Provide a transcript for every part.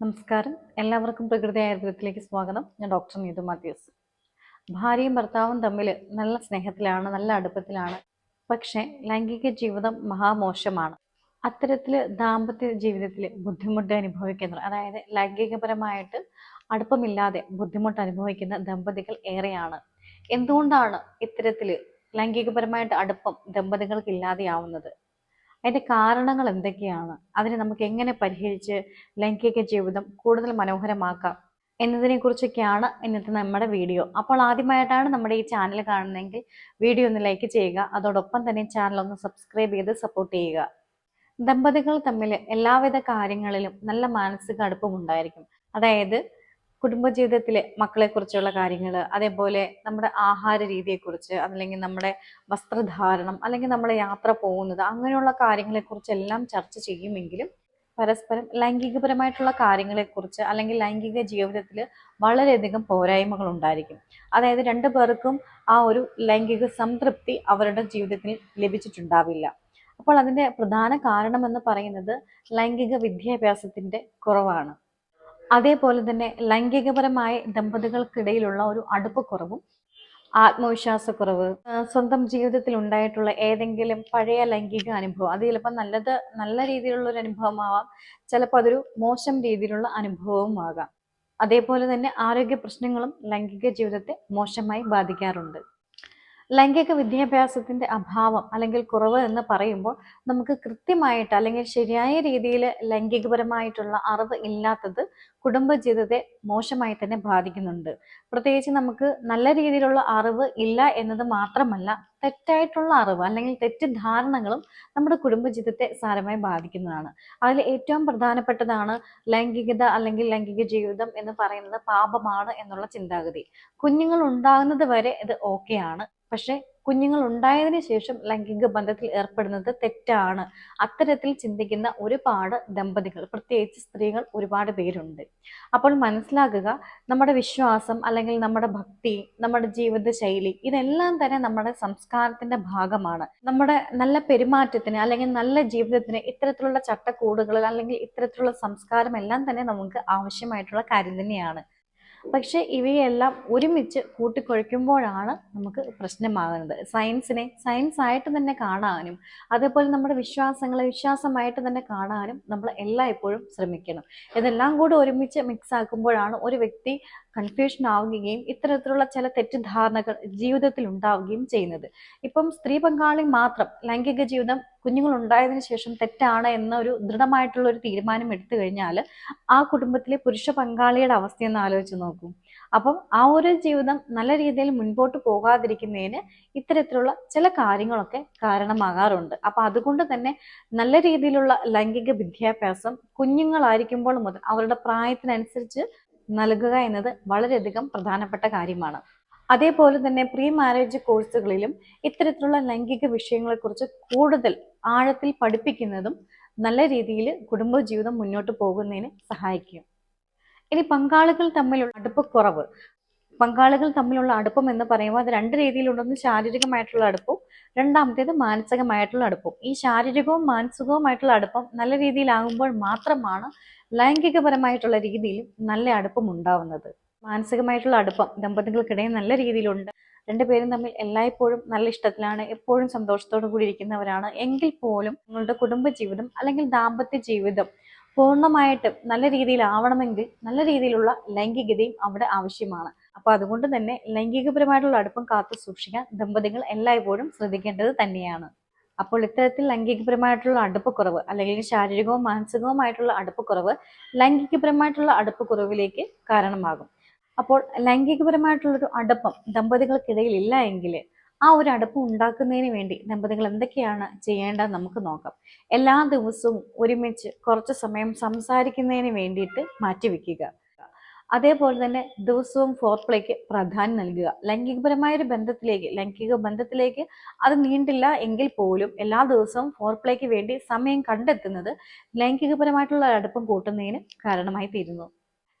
നമസ്കാരം. എല്ലാവർക്കും പ്രകൃതി ആയുർവേദത്തിലേക്ക് സ്വാഗതം. ഞാൻ ഡോക്ടർ നീതു മാത്യൂസ്. ഭാര്യയും ഭർത്താവും തമ്മിൽ നല്ല സ്നേഹത്തിലാണ് നല്ല അടുപ്പത്തിലാണ്. പക്ഷേ ലൈംഗിക ജീവിതം മഹാമോശമാണ്. അത്തരത്തിൽ ദാമ്പത്യ ജീവിതത്തിൽ ബുദ്ധിമുട്ട് അനുഭവിക്കുന്നവർ അതായത് ലൈംഗികപരമായിട്ട് അടുപ്പമില്ലാതെ ബുദ്ധിമുട്ട് അനുഭവിക്കുന്ന ദമ്പതികൾ ഏറെയാണ്. എന്തുകൊണ്ടാണ് ഇത്തരത്തിൽ ലൈംഗികപരമായിട്ട് അടുപ്പം ദമ്പതികൾക്ക് ഇല്ലാതെയാവുന്നത്? അതിന്റെ കാരണങ്ങൾ എന്തൊക്കെയാണ്? അതിനെ നമുക്ക് എങ്ങനെ പരിഹരിച്ച് ലൈംഗിക ജീവിതം കൂടുതൽ മനോഹരമാക്കാം എന്നതിനെക്കുറിച്ചൊക്കെയാണ് ഇന്നത്തെ നമ്മുടെ വീഡിയോ. അപ്പോൾ ആദ്യമായിട്ടാണ് നമ്മുടെ ഈ ചാനൽ കാണുന്നതെങ്കിൽ വീഡിയോ ഒന്ന് ലൈക്ക് ചെയ്യുക. അതോടൊപ്പം തന്നെ ചാനൽ ഒന്ന് സബ്സ്ക്രൈബ് ചെയ്ത് സപ്പോർട്ട് ചെയ്യുക. ദമ്പതികൾ തമ്മിൽ എല്ലാവിധ കാര്യങ്ങളിലും നല്ല മാനസിക അടുപ്പം ഉണ്ടായിരിക്കും അതായത് കുടുംബജീവിതത്തിലെ മക്കളെക്കുറിച്ചുള്ള കാര്യങ്ങൾ അതേപോലെ നമ്മുടെ ആഹാര രീതിയെക്കുറിച്ച് അല്ലെങ്കിൽ നമ്മുടെ വസ്ത്രധാരണം അല്ലെങ്കിൽ നമ്മൾ യാത്ര പോകുന്നത് അങ്ങനെയുള്ള കാര്യങ്ങളെക്കുറിച്ചെല്ലാം ചർച്ച ചെയ്യുമെങ്കിലും പരസ്പരം ലൈംഗികപരമായിട്ടുള്ള കാര്യങ്ങളെക്കുറിച്ച് അല്ലെങ്കിൽ ലൈംഗിക ജീവിതത്തിൽ വളരെയധികം പോരായ്മകൾ ഉണ്ടായിരിക്കും അതായത് രണ്ടു പേർക്കും ആ ഒരു ലൈംഗിക സംതൃപ്തി അവരുടെ ജീവിതത്തിൽ ലഭിച്ചിട്ടുണ്ടാവില്ല. അപ്പോൾ അതിന്റെ പ്രധാന കാരണമെന്ന് പറയുന്നത് ലൈംഗിക വിദ്യാഭ്യാസത്തിന്റെ കുറവാണ്. അതേപോലെ തന്നെ ലൈംഗികപരമായ ദമ്പതികൾക്കിടയിലുള്ള ഒരു അടുപ്പക്കുറവും ആത്മവിശ്വാസക്കുറവ് സ്വന്തം ജീവിതത്തിൽ ഉണ്ടായിട്ടുള്ള ഏതെങ്കിലും പഴയ ലൈംഗിക അനുഭവം. അത് ചിലപ്പോൾ നല്ലത് നല്ല രീതിയിലുള്ള ഒരു അനുഭവമാവാം ചിലപ്പോൾ അതൊരു മോശം രീതിയിലുള്ള അനുഭവവും ആകാം അതേപോലെ തന്നെ ആരോഗ്യ പ്രശ്നങ്ങളും ലൈംഗിക ജീവിതത്തെ മോശമായി ബാധിക്കാറുണ്ട്. ലൈംഗിക വിദ്യാഭ്യാസത്തിന്റെ അഭാവം അല്ലെങ്കിൽ കുറവ് എന്ന് പറയുമ്പോൾ നമുക്ക് കൃത്യമായിട്ട് അല്ലെങ്കിൽ ശരിയായ രീതിയിൽ ലൈംഗികപരമായിട്ടുള്ള അറിവ് ഇല്ലാത്തത് കുടുംബജീവിതത്തെ മോശമായി തന്നെ ബാധിക്കുന്നുണ്ട്. പ്രത്യേകിച്ച് നമുക്ക് നല്ല രീതിയിലുള്ള അറിവ് ഇല്ല എന്നത് മാത്രമല്ല തെറ്റായിട്ടുള്ള അറിവ് അല്ലെങ്കിൽ തെറ്റിദ്ധാരണകളും നമ്മുടെ കുടുംബജീവിതത്തെ സാരമായി ബാധിക്കുന്നതാണ്. അതിൽ ഏറ്റവും പ്രധാനപ്പെട്ടതാണ് ലൈംഗികത അല്ലെങ്കിൽ ലൈംഗിക ജീവിതം എന്ന് പറയുന്നത് പാപമാണ് എന്നുള്ള ചിന്താഗതി. കുഞ്ഞുങ്ങൾ ഉണ്ടാകുന്നത് വരെ ഇത് ഓക്കെയാണ് പക്ഷെ കുഞ്ഞുങ്ങൾ ഉണ്ടായതിനു ശേഷം ലൈംഗിക ബന്ധത്തിൽ ഏർപ്പെടുന്നത് തെറ്റാണ്. അത്തരത്തിൽ ചിന്തിക്കുന്ന ഒരുപാട് ദമ്പതികൾ പ്രത്യേകിച്ച് സ്ത്രീകൾ ഒരുപാട് പേരുണ്ട്. അപ്പോൾ മനസ്സിലാക്കുക നമ്മുടെ വിശ്വാസം അല്ലെങ്കിൽ നമ്മുടെ ഭക്തി നമ്മുടെ ജീവിത ശൈലി ഇതെല്ലാം തന്നെ നമ്മുടെ സംസ്കാരത്തിന്റെ ഭാഗമാണ്. നമ്മുടെ നല്ല പെരുമാറ്റത്തിന് അല്ലെങ്കിൽ നല്ല ജീവിതത്തിന് ഇത്തരത്തിലുള്ള ചട്ടക്കൂടുകൾ അല്ലെങ്കിൽ ഇത്തരത്തിലുള്ള സംസ്കാരം എല്ലാം തന്നെ നമുക്ക് ആവശ്യമായിട്ടുള്ള കാര്യം തന്നെയാണ്. പക്ഷെ ഇവയെല്ലാം ഒരുമിച്ച് കൂട്ടിക്കുഴയ്ക്കുമ്പോഴാണ് നമുക്ക് പ്രശ്നമാകുന്നത്. സയൻസിനെ സയൻസ് ആയിട്ട് തന്നെ കാണാനും അതേപോലെ നമ്മുടെ വിശ്വാസങ്ങളെ വിശ്വാസമായിട്ട് തന്നെ കാണാനും നമ്മൾ എല്ലായ്പ്പോഴും ശ്രമിക്കണം. ഇതെല്ലാം കൂടി ഒരുമിച്ച് മിക്സ് ആക്കുമ്പോഴാണ് ഒരു വ്യക്തി കൺഫ്യൂഷൻ ആവുകയും ഇത്തരത്തിലുള്ള ചില തെറ്റിദ്ധാരണകൾ ജീവിതത്തിൽ ഉണ്ടാവുകയും ചെയ്യുന്നത്. ഇപ്പം സ്ത്രീ പങ്കാളി മാത്രം ലൈംഗിക ജീവിതം കുഞ്ഞുങ്ങൾ ഉണ്ടായതിനു ശേഷം തെറ്റാണ് എന്നൊരു ദൃഢമായിട്ടുള്ള ഒരു തീരുമാനം എടുത്തു കഴിഞ്ഞാൽ ആ കുടുംബത്തിലെ പുരുഷ പങ്കാളിയുടെ അവസ്ഥയൊന്ന് ആലോചിച്ച് നോക്കും. അപ്പം ആ ഒരു ജീവിതം നല്ല രീതിയിൽ മുൻപോട്ട് പോകാതിരിക്കുന്നതിന് ഇത്തരത്തിലുള്ള ചില കാര്യങ്ങളൊക്കെ കാരണമാകാറുണ്ട്. അപ്പൊ അതുകൊണ്ട് തന്നെ നല്ല രീതിയിലുള്ള ലൈംഗിക വിദ്യാഭ്യാസം കുഞ്ഞുങ്ങളായിരിക്കുമ്പോൾ മുതൽ അവരുടെ പ്രായത്തിനനുസരിച്ച് നൽകുക എന്നത് വളരെയധികം പ്രധാനപ്പെട്ട കാര്യമാണ്. അതേപോലെ തന്നെ പ്രീ മാരേജ് കോഴ്സുകളിലും ഇത്തരത്തിലുള്ള ലൈംഗിക വിഷയങ്ങളെക്കുറിച്ച് കൂടുതൽ ആഴത്തിൽ പഠിപ്പിക്കുന്നതും നല്ല രീതിയിൽ കുടുംബജീവിതം മുന്നോട്ട് പോകുന്നതിന് സഹായിക്കും. ഇനി പങ്കാളികൾ തമ്മിലുള്ള അടുപ്പക്കുറവ് പങ്കാളികൾ തമ്മിലുള്ള അടുപ്പം എന്ന് പറയുമ്പോൾ അത് രണ്ട് രീതിയിലുണ്ടെന്ന് ശാരീരികമായിട്ടുള്ള അടുപ്പവും രണ്ടാമത്തേത് മാനസികമായിട്ടുള്ള അടുപ്പം ഈ ശാരീരികവും മാനസികവുമായിട്ടുള്ള അടുപ്പം നല്ല രീതിയിലാകുമ്പോൾ മാത്രമാണ് ലൈംഗികപരമായിട്ടുള്ള രീതിയിലും നല്ല അടുപ്പം ഉണ്ടാവുന്നത്. മാനസികമായിട്ടുള്ള അടുപ്പം ദമ്പതികൾക്കിടയിൽ നല്ല രീതിയിലുണ്ട്. രണ്ടുപേരും തമ്മിൽ എല്ലായ്പ്പോഴും നല്ല ഇഷ്ടത്തിലാണ് എപ്പോഴും സന്തോഷത്തോടു കൂടി ഇരിക്കുന്നവരാണ്. എങ്കിൽ പോലും നിങ്ങളുടെ കുടുംബ ജീവിതം അല്ലെങ്കിൽ ദാമ്പത്യ ജീവിതം പൂർണമായിട്ടും നല്ല രീതിയിലാവണമെങ്കിൽ നല്ല രീതിയിലുള്ള ലൈംഗികതയും അവിടെ ആവശ്യമാണ്. അപ്പൊ അതുകൊണ്ട് തന്നെ ലൈംഗികപരമായിട്ടുള്ള അടുപ്പം കാത്തു സൂക്ഷിക്കാൻ ദമ്പതികൾ എല്ലായ്പ്പോഴും ശ്രദ്ധിക്കേണ്ടത് തന്നെയാണ്. അപ്പോൾ ഇത്തരത്തിൽ ലൈംഗികപരമായിട്ടുള്ള അടുപ്പക്കുറവ് അല്ലെങ്കിൽ ശാരീരികവും മാനസികവുമായിട്ടുള്ള അടുപ്പക്കുറവ് ലൈംഗികപരമായിട്ടുള്ള അടുപ്പക്കുറവിലേക്ക് കാരണമാകും. അപ്പോൾ ലൈംഗികപരമായിട്ടുള്ളൊരു അടുപ്പം ദമ്പതികൾക്കിടയിൽ ഇല്ല എങ്കിൽ ആ ഒരു അടുപ്പം ഉണ്ടാക്കുന്നതിന് വേണ്ടി ദമ്പതികൾ എന്തൊക്കെയാണ് ചെയ്യേണ്ടത് നമുക്ക് നോക്കാം. എല്ലാ ദിവസവും ഒരുമിച്ച് കുറച്ച് സമയം സംസാരിക്കുന്നതിന് വേണ്ടിയിട്ട് മാറ്റിവെക്കുക. അതേപോലെ തന്നെ ദിവസവും ഫോർ പ്ലേക്ക് പ്രാധാന്യം നൽകുക. ലൈംഗികപരമായ ഒരു ബന്ധത്തിലേക്ക് ലൈംഗിക ബന്ധത്തിലേക്ക് അത് നീണ്ടില്ല എങ്കിൽ പോലും എല്ലാ ദിവസവും ഫോർ പ്ലേക്ക് വേണ്ടി സമയം കണ്ടെത്തുന്നത് ലൈംഗികപരമായിട്ടുള്ള അടുപ്പം കൂട്ടുന്നതിന് കാരണമായി തീരുന്നു.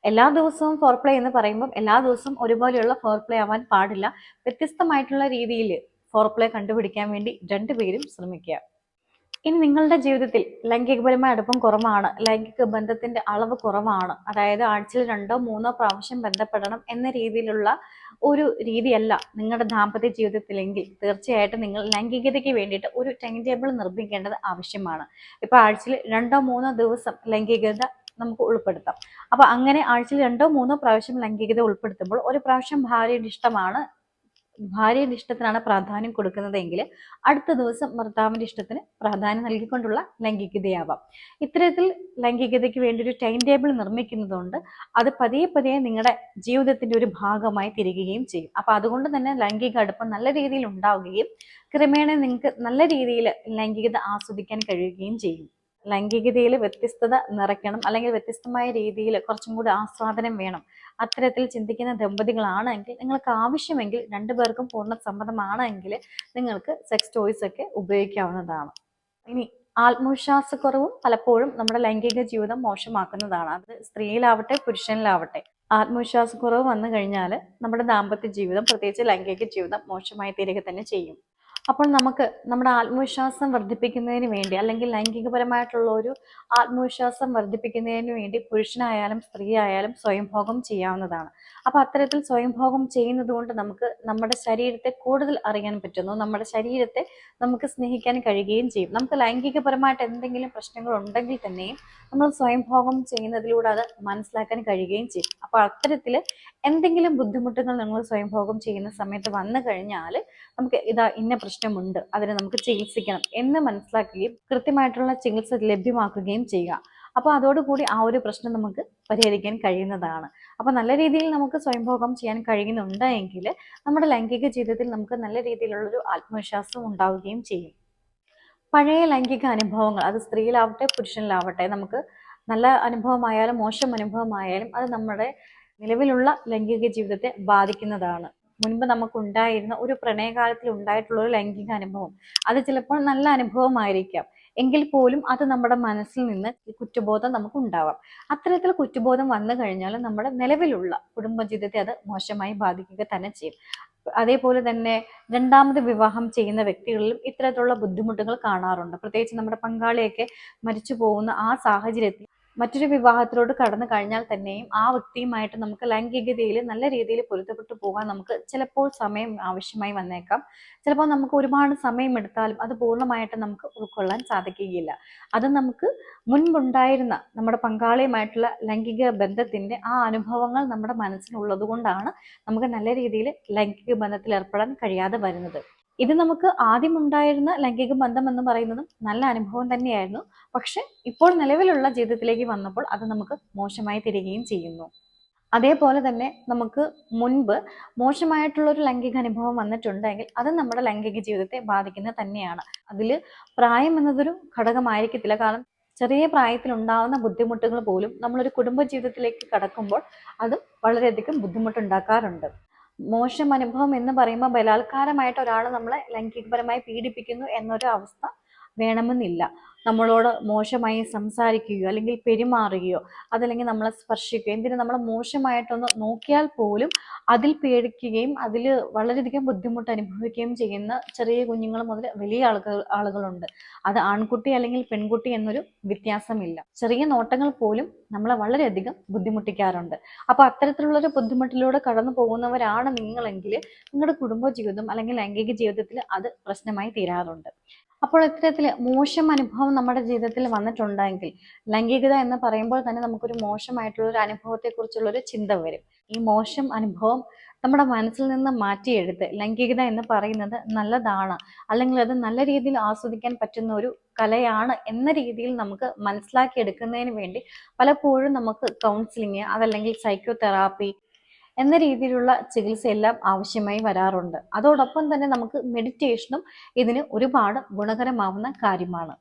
എല്ലാ ദിവസവും ഫോർ പ്ലേ എന്ന് പറയുമ്പോൾ എല്ലാ ദിവസവും ഒരുപോലെയുള്ള ഫോർ പ്ലേ ആവാൻ പാടില്ല. വ്യത്യസ്തമായിട്ടുള്ള രീതിയിൽ ഫോർ പ്ലേ കണ്ടുപിടിക്കാൻ വേണ്ടി രണ്ടുപേരും ശ്രമിക്കുക. ഇനി നിങ്ങളുടെ ജീവിതത്തിൽ ലൈംഗികപരമായ അടുപ്പം കുറവാണ് ലൈംഗിക ബന്ധത്തിന്റെ അളവ് കുറവാണ് അതായത് ആഴ്ചയിൽ രണ്ടോ മൂന്നോ പ്രാവശ്യം ബന്ധപ്പെടണം എന്ന രീതിയിലുള്ള ഒരു രീതിയല്ല നിങ്ങളുടെ ദാമ്പത്യ ജീവിതത്തിലെങ്കിൽ തീർച്ചയായിട്ടും നിങ്ങൾ ലൈംഗികതയ്ക്ക് വേണ്ടിയിട്ട് ഒരു ടൈം ടേബിൾ നിർമ്മിക്കേണ്ടത് ആവശ്യമാണ്. ഇപ്പൊ ആഴ്ചയിൽ രണ്ടോ മൂന്നോ ദിവസം ലൈംഗികത നമുക്ക് ഉൾപ്പെടുത്താം. അപ്പൊ അങ്ങനെ ആഴ്ചയിൽ രണ്ടോ മൂന്നോ പ്രാവശ്യം ലൈംഗികത ഉൾപ്പെടുത്തുമ്പോൾ ഒരു പ്രാവശ്യം ഭാര്യയുടെ ഇഷ്ടമാണ് ഭാര്യയുടെ ഇഷ്ടത്തിനാണ് പ്രാധാന്യം കൊടുക്കുന്നതെങ്കിൽ അടുത്ത ദിവസം ഭർത്താവിന്റെ ഇഷ്ടത്തിന് പ്രാധാന്യം നൽകിക്കൊണ്ടുള്ള ലൈംഗികതയാവാം. ഇത്തരത്തിൽ ലൈംഗികതയ്ക്ക് വേണ്ടി ഒരു ടൈം ടേബിൾ നിർമ്മിക്കുന്നതുകൊണ്ട് അത് പതിയെ പതിയെ നിങ്ങളുടെ ജീവിതത്തിന്റെ ഒരു ഭാഗമായി തിരികുകയും ചെയ്യും. അപ്പൊ അതുകൊണ്ട് തന്നെ ലൈംഗിക അടുപ്പം നല്ല രീതിയിൽ ഉണ്ടാവുകയും ക്രമേണ നിങ്ങൾക്ക് നല്ല രീതിയിൽ ലൈംഗികത ആസ്വദിക്കാൻ കഴിയുകയും ചെയ്യും. ലൈംഗികതയിൽ വ്യത്യസ്തത നിറയ്ക്കണം അല്ലെങ്കിൽ വ്യത്യസ്തമായ രീതിയിൽ കുറച്ചും കൂടി ആസ്വാദനം വേണം. അത്തരത്തിൽ ചിന്തിക്കുന്ന ദമ്പതികളാണെങ്കിൽ നിങ്ങൾക്ക് ആവശ്യമെങ്കിൽ രണ്ടുപേർക്കും പൂർണ സമ്മതമാണെങ്കിൽ നിങ്ങൾക്ക് സെക്സ് ടോയ്സ് ഒക്കെ ഉപയോഗിക്കാവുന്നതാണ്. ഇനി ആത്മവിശ്വാസക്കുറവും പലപ്പോഴും നമ്മുടെ ലൈംഗിക ജീവിതം മോശമാക്കുന്നതാണ്. അത് സ്ത്രീയിലാവട്ടെ പുരുഷനിലാവട്ടെ. ആത്മവിശ്വാസക്കുറവ് വന്നു കഴിഞ്ഞാൽ നമ്മുടെ ദാമ്പത്യ ജീവിതം പ്രത്യേകിച്ച് ലൈംഗിക ജീവിതം മോശമായി തീരുക തന്നെ ചെയ്യും. അപ്പോൾ നമുക്ക് നമ്മുടെ ആത്മവിശ്വാസം വർദ്ധിപ്പിക്കുന്നതിന് വേണ്ടി അല്ലെങ്കിൽ ലൈംഗികപരമായിട്ടുള്ള ഒരു ആത്മവിശ്വാസം വർദ്ധിപ്പിക്കുന്നതിന് വേണ്ടി പുരുഷനായാലും സ്ത്രീ ആയാലും സ്വയംഭോഗം ചെയ്യാവുന്നതാണ്. അപ്പൊ അത്തരത്തിൽ സ്വയംഭോഗം ചെയ്യുന്നത് കൊണ്ട് നമുക്ക് നമ്മുടെ ശരീരത്തെ കൂടുതൽ അറിയാൻ പറ്റുന്നു. നമ്മുടെ ശരീരത്തെ നമുക്ക് സ്നേഹിക്കാൻ കഴിയുകയും ചെയ്യും. നമുക്ക് ലൈംഗികപരമായിട്ട് എന്തെങ്കിലും പ്രശ്നങ്ങൾ ഉണ്ടെങ്കിൽ തന്നെയും നമ്മൾ സ്വയംഭോഗം ചെയ്യുന്നതിലൂടെ അത് മനസ്സിലാക്കാൻ കഴിയുകയും ചെയ്യും. അപ്പോൾ അത്തരത്തിൽ എന്തെങ്കിലും ബുദ്ധിമുട്ടുകൾ നിങ്ങൾ സ്വയംഭോഗം ചെയ്യുന്ന സമയത്ത് വന്നു കഴിഞ്ഞാൽ നമുക്ക് ഇതാ ഇന്ന പ്രശ്നമുണ്ട്. അതിനെ നമുക്ക് ചികിത്സിക്കണം എന്ന് മനസ്സിലാക്കുകയും കൃത്യമായിട്ടുള്ള ചികിത്സ ലഭ്യമാക്കുകയും ചെയ്യുക. അപ്പോൾ അതോടുകൂടി ആ ഒരു പ്രശ്നം നമുക്ക് പരിഹരിക്കാൻ കഴിയുന്നതാണ്. അപ്പോൾ നല്ല രീതിയിൽ നമുക്ക് സ്വയംഭോഗം ചെയ്യാൻ കഴിയുന്നുണ്ട് എങ്കിൽ നമ്മുടെ ലൈംഗിക ജീവിതത്തിൽ നമുക്ക് നല്ല രീതിയിലുള്ളൊരു ആത്മവിശ്വാസം ഉണ്ടാവുകയും ചെയ്യും. പഴയ ലൈംഗിക അനുഭവങ്ങൾ അത് സ്ത്രീയിലാവട്ടെ പുരുഷനിലാവട്ടെ നമുക്ക് നല്ല അനുഭവമായാലും മോശം അനുഭവമായാലും അത് നമ്മുടെ നിലവിലുള്ള ലൈംഗിക ജീവിതത്തെ ബാധിക്കുന്നതാണ്. മുൻപ് നമുക്ക് ഉണ്ടായിരുന്ന ഒരു പ്രണയകാലത്തിൽ ഉണ്ടായിട്ടുള്ള ഒരു ലൈംഗിക അനുഭവം. അത് ചിലപ്പോൾ നല്ല അനുഭവമായിരിക്കാം. എങ്കിൽ പോലും അത് നമ്മുടെ മനസ്സിൽ നിന്ന് കുറ്റബോധം നമുക്ക് ഉണ്ടാവാം അത്തരത്തിൽ കുറ്റബോധം വന്നു കഴിഞ്ഞാൽ നമ്മുടെ നിലവിലുള്ള കുടുംബജീവിതത്തെ അത് മോശമായി ബാധിക്കുക തന്നെ ചെയ്യും. അതേപോലെ തന്നെ രണ്ടാമത് വിവാഹം ചെയ്യുന്ന വ്യക്തികളിലും ഇത്തരത്തിലുള്ള ബുദ്ധിമുട്ടുകൾ കാണാറുണ്ട്. പ്രത്യേകിച്ച് നമ്മുടെ പങ്കാളിയൊക്കെ മരിച്ചു പോകുന്ന ആ സാഹചര്യത്തിൽ മറ്റൊരു വിവാഹത്തിലോട്ട് കടന്നു കഴിഞ്ഞാൽ തന്നെയും ആ വ്യക്തിയുമായിട്ട് നമുക്ക് ലൈംഗികതയിൽ നല്ല രീതിയിൽ പൊരുത്തപ്പെട്ടു പോകാൻ നമുക്ക് ചിലപ്പോൾ സമയം ആവശ്യമായി വന്നേക്കാം. ചിലപ്പോൾ നമുക്ക് ഒരുപാട് സമയം എടുത്താലും അത് പൂർണമായിട്ട് നമുക്ക് ഉൾക്കൊള്ളാൻ സാധിക്കുകയില്ല. അത് നമുക്ക് മുൻപുണ്ടായിരുന്ന നമ്മുടെ പങ്കാളിയുമായിട്ടുള്ള ലൈംഗിക ബന്ധത്തിന്റെ ആ അനുഭവങ്ങൾ നമ്മുടെ മനസ്സിലുള്ളത് കൊണ്ടാണ് നമുക്ക് നല്ല രീതിയിൽ ലൈംഗിക ബന്ധത്തിൽ ഏർപ്പെടാൻ കഴിയാതെ വരുന്നത്. ഇത് നമുക്ക് ആദ്യം ഉണ്ടായിരുന്ന ലൈംഗിക ബന്ധം എന്ന് പറയുന്നതും നല്ല അനുഭവം തന്നെയായിരുന്നു. പക്ഷെ ഇപ്പോൾ നിലവിലുള്ള ജീവിതത്തിലേക്ക് വന്നപ്പോൾ അത് നമുക്ക് മോശമായി തീരുകയും ചെയ്യുന്നു. അതേപോലെ തന്നെ നമുക്ക് മുൻപ് മോശമായിട്ടുള്ള ഒരു ലൈംഗിക അനുഭവം വന്നിട്ടുണ്ടെങ്കിൽ അത് നമ്മുടെ ലൈംഗിക ജീവിതത്തെ ബാധിക്കുന്നത് തന്നെയാണ്. അതിൽ പ്രായം എന്നതൊരു ഘടകമായിരിക്കത്തില്ല കാരണം ചെറിയ പ്രായത്തിൽ ഉണ്ടാകുന്ന ബുദ്ധിമുട്ടുകൾ പോലും നമ്മളൊരു കുടുംബ ജീവിതത്തിലേക്ക് കടക്കുമ്പോൾ അത് വളരെയധികം ബുദ്ധിമുട്ടുണ്ടാക്കാറുണ്ട്. മോശം അനുഭവം എന്ന് പറയുമ്പോൾ ബലാത്കാരമായിട്ട് ഒരാൾ നമ്മളെ ലൈംഗികപരമായി പീഡിപ്പിക്കുന്നു എന്നൊരു അവസ്ഥ വേണമെന്നില്ല. നമ്മളോട് മോശമായി സംസാരിക്കുകയോ അല്ലെങ്കിൽ പെരുമാറുകയോ അതല്ലെങ്കിൽ നമ്മളെ സ്പർശിക്കുകയോ എന്തിനു നമ്മളെ മോശമായിട്ടൊന്ന് നോക്കിയാൽ പോലും അതിൽ പേടിക്കുകയും അതിൽ വളരെയധികം ബുദ്ധിമുട്ട് അനുഭവിക്കുകയും ചെയ്യുന്ന ചെറിയ കുഞ്ഞുങ്ങൾ മുതൽ വലിയ ആളുകൾ ആളുകളുണ്ട്. അത് ആൺകുട്ടി അല്ലെങ്കിൽ പെൺകുട്ടി എന്നൊരു വ്യത്യാസമില്ല. ചെറിയ നോട്ടങ്ങൾ പോലും നമ്മളെ വളരെയധികം ബുദ്ധിമുട്ടിക്കാറുണ്ട്. അപ്പൊ അത്തരത്തിലുള്ളൊരു ബുദ്ധിമുട്ടിലൂടെ കടന്നു പോകുന്നവരാണ് നിങ്ങളെങ്കിൽ നിങ്ങളുടെ കുടുംബ ജീവിതം അല്ലെങ്കിൽ ലൈംഗിക ജീവിതത്തിൽ അത് പ്രശ്നമായി തീരാറുണ്ട്. അപ്പോൾ ഇത്തരത്തിൽ മോശം അനുഭവം നമ്മുടെ ജീവിതത്തിൽ വന്നിട്ടുണ്ടെങ്കിൽ ലൈംഗികത എന്ന് പറയുമ്പോൾ തന്നെ നമുക്കൊരു മോശമായിട്ടുള്ള ഒരു അനുഭവത്തെ കുറിച്ചുള്ള ഒരു ചിന്ത വരും. ഈ മോശം അനുഭവം നമ്മുടെ മനസ്സിൽ നിന്ന് മാറ്റിയെടുത്ത് ലൈംഗികത എന്ന് പറയുന്നത് നല്ലതാണ് അല്ലെങ്കിൽ അത് നല്ല രീതിയിൽ ആസ്വദിക്കാൻ പറ്റുന്ന ഒരു കലയാണ് എന്ന രീതിയിൽ നമുക്ക് മനസ്സിലാക്കി മനസ്സിലാക്കിയെടുക്കുന്നതിന് വേണ്ടി പലപ്പോഴും നമുക്ക് കൗൺസിലിങ് അതല്ലെങ്കിൽ സൈക്കോ തെറാപ്പി എന്ന രീതിയിലുള്ള ചികിത്സയെല്ലാം ആവശ്യമായി വരാറുണ്ട്. അതോടൊപ്പം തന്നെ നമുക്ക് മെഡിറ്റേഷനും ഇതിന് ഒരുപാട് ഗുണകരമാവുന്ന കാര്യമാണ്.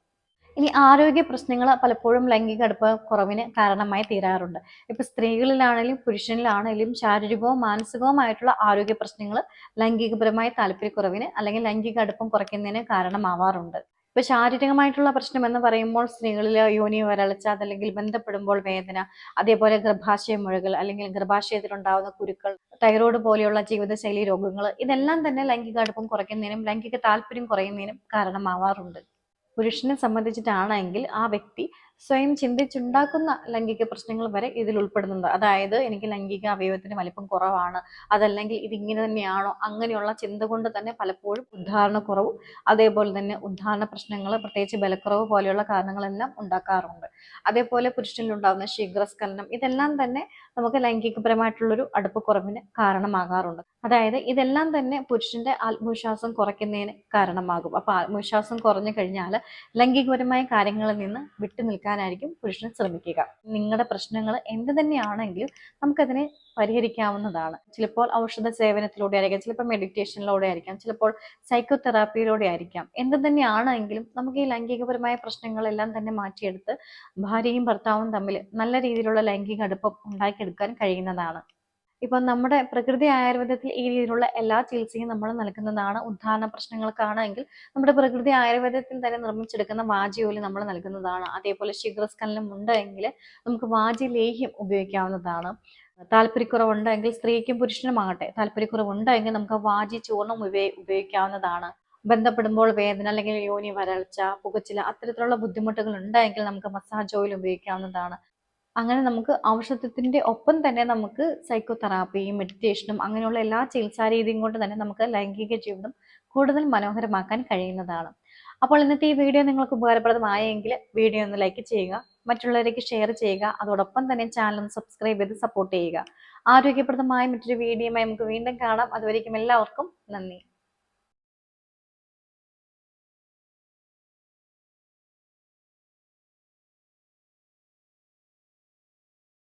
ഇനി ആരോഗ്യ പ്രശ്നങ്ങൾ പലപ്പോഴും ലൈംഗിക അടുപ്പ കുറവിന് കാരണമായി തീരാറുണ്ട്. ഇപ്പൊ സ്ത്രീകളിലാണെങ്കിലും പുരുഷനിലാണെങ്കിലും ശാരീരികവും മാനസികവുമായിട്ടുള്ള ആരോഗ്യ പ്രശ്നങ്ങൾ ലൈംഗികപരമായ താല്പര്യക്കുറവിന് അല്ലെങ്കിൽ ലൈംഗിക അടുപ്പം കുറയ്ക്കുന്നതിന് കാരണമാവാറുണ്ട്. ഇപ്പൊ ശാരീരികമായിട്ടുള്ള പ്രശ്നം എന്ന് പറയുമ്പോൾ സ്ത്രീകളിൽ യോനി വരൾച്ച അതല്ലെങ്കിൽ ബന്ധപ്പെടുമ്പോൾ വേദന അതേപോലെ ഗർഭാശയ മുഴകൾ അല്ലെങ്കിൽ ഗർഭാശയത്തിലുണ്ടാവുന്ന കുരുക്കൾ തൈറോയ്ഡ് പോലെയുള്ള ജീവിതശൈലി രോഗങ്ങൾ ഇതെല്ലാം തന്നെ ലൈംഗിക അടുപ്പം കുറയ്ക്കുന്നതിനും ലൈംഗിക താല്പര്യം കുറയുന്നതിനും കാരണമാവാറുണ്ട്. പുരുഷനെ സംബന്ധിച്ചിട്ടാണെങ്കിൽ ആ വ്യക്തി സ്വയം ചിന്തിച്ചുണ്ടാക്കുന്ന ലൈംഗിക പ്രശ്നങ്ങൾ വരെ ഇതിൽ ഉൾപ്പെടുന്നുണ്ട്. അതായത് എനിക്ക് ലൈംഗിക അവയവത്തിന് വലിപ്പം കുറവാണ് അതല്ലെങ്കിൽ ഇതിങ്ങനെ തന്നെയാണോ അങ്ങനെയുള്ള ചിന്ത കൊണ്ട് തന്നെ പലപ്പോഴും ഉദ്ധാരണക്കുറവും അതേപോലെ തന്നെ ഉദ്ധാരണ പ്രശ്നങ്ങൾ പ്രത്യേകിച്ച് ബലക്കുറവ് പോലെയുള്ള കാരണങ്ങളെല്ലാം ഉണ്ടാക്കാറുണ്ട്. അതേപോലെ പുരുഷനിലുണ്ടാകുന്ന ശീഘ്രസ്ഖലനം ഇതെല്ലാം തന്നെ നമുക്ക് ലൈംഗികപരമായിട്ടുള്ളൊരു അടുപ്പ് കുറവിന് കാരണമാകാറുണ്ട്. അതായത് ഇതെല്ലാം തന്നെ പുരുഷന്റെ ആത്മവിശ്വാസം കുറയ്ക്കുന്നതിന് കാരണമാകും. അപ്പൊ ആത്മവിശ്വാസം കുറഞ്ഞു കഴിഞ്ഞാൽ ലൈംഗികപരമായ കാര്യങ്ങളിൽ നിന്ന് വിട്ടു നിൽക്കാനായിരിക്കും പുരുഷൻ ശ്രമിക്കുക. നിങ്ങളുടെ പ്രശ്നങ്ങൾ എന്ത് തന്നെയാണെങ്കിലും നമുക്കതിനെ പരിഹരിക്കാവുന്നതാണ്. ചിലപ്പോൾ ഔഷധ സേവനത്തിലൂടെ ആയിരിക്കാം ചിലപ്പോൾ മെഡിറ്റേഷനിലൂടെ ആയിരിക്കാം ചിലപ്പോൾ സൈക്കോ തെറാപ്പിയിലൂടെ ആയിരിക്കാം. എന്ത് തന്നെയാണെങ്കിലും നമുക്ക് ഈ ലൈംഗികപരമായ പ്രശ്നങ്ങളെല്ലാം തന്നെ മാറ്റിയെടുത്ത് ഭാര്യയും ഭർത്താവും തമ്മിൽ നല്ല രീതിയിലുള്ള ലൈംഗിക അടുപ്പം ഉണ്ടാക്കിയെടുക്കാൻ കഴിയുന്നതാണ്. ഇപ്പം നമ്മുടെ പ്രകൃതി ആയുർവേദത്തിൽ ഈ രീതിയിലുള്ള എല്ലാ ചികിത്സയും നമ്മൾ നൽകുന്നതാണ്. ഉദ്ധാരണ പ്രശ്നങ്ങൾക്കാണെങ്കിൽ നമ്മുടെ പ്രകൃതി ആയുർവേദത്തിൽ തന്നെ നിർമ്മിച്ചെടുക്കുന്ന വാജിയോലി നമ്മൾ നൽകുന്നതാണ്. അതേപോലെ ശീഘ്രസ്ഖലനം ഉണ്ടെങ്കിൽ നമുക്ക് വാജി ലേഹ്യം ഉപയോഗിക്കാവുന്നതാണ്. താല്പര്യക്കുറവുണ്ടെങ്കിൽ സ്ത്രീക്കും പുരുഷനും പുരുഷനുമാകട്ടെ താല്പര്യക്കുറവുണ്ടെങ്കിൽ നമുക്ക് വാജി ചൂർണം ഉപയോഗി ഉപയോഗിക്കാവുന്നതാണ്. ബന്ധപ്പെടുമ്പോൾ വേദന അല്ലെങ്കിൽ യോനി വരൾച്ച പുകച്ചില അത്തരത്തിലുള്ള ബുദ്ധിമുട്ടുകൾ ഉണ്ടെങ്കിൽ നമുക്ക് മസാജ് ഓയിൽ ഉപയോഗിക്കാവുന്നതാണ്. അങ്ങനെ നമുക്ക് ഔഷധത്തിന്റെ ഒപ്പം തന്നെ നമുക്ക് സൈക്കോ തെറാപ്പിയും മെഡിറ്റേഷനും അങ്ങനെയുള്ള എല്ലാ ചികിത്സാ രീതിയും കൊണ്ട് തന്നെ നമുക്ക് ലൈംഗിക ജീവിതം കൂടുതൽ മനോഹരമാക്കാൻ കഴിയുന്നതാണ്. അപ്പോൾ ഇന്നത്തെ ഈ വീഡിയോ നിങ്ങൾക്ക് ഉപകാരപ്രദമായെങ്കിൽ വീഡിയോ ഒന്ന് ലൈക്ക് ചെയ്യുക മറ്റുള്ളവരേക്ക് ഷെയർ ചെയ്യുക അതോടൊപ്പം തന്നെ ചാനൽ ഒന്ന് സബ്സ്ക്രൈബ് ചെയ്ത് സപ്പോർട്ട് ചെയ്യുക. ആരോഗ്യപ്രദമായ മറ്റൊരു വീഡിയോയുമായി നമുക്ക് വീണ്ടും കാണാം. അതുവരേക്കും എല്ലാവർക്കും നന്ദി.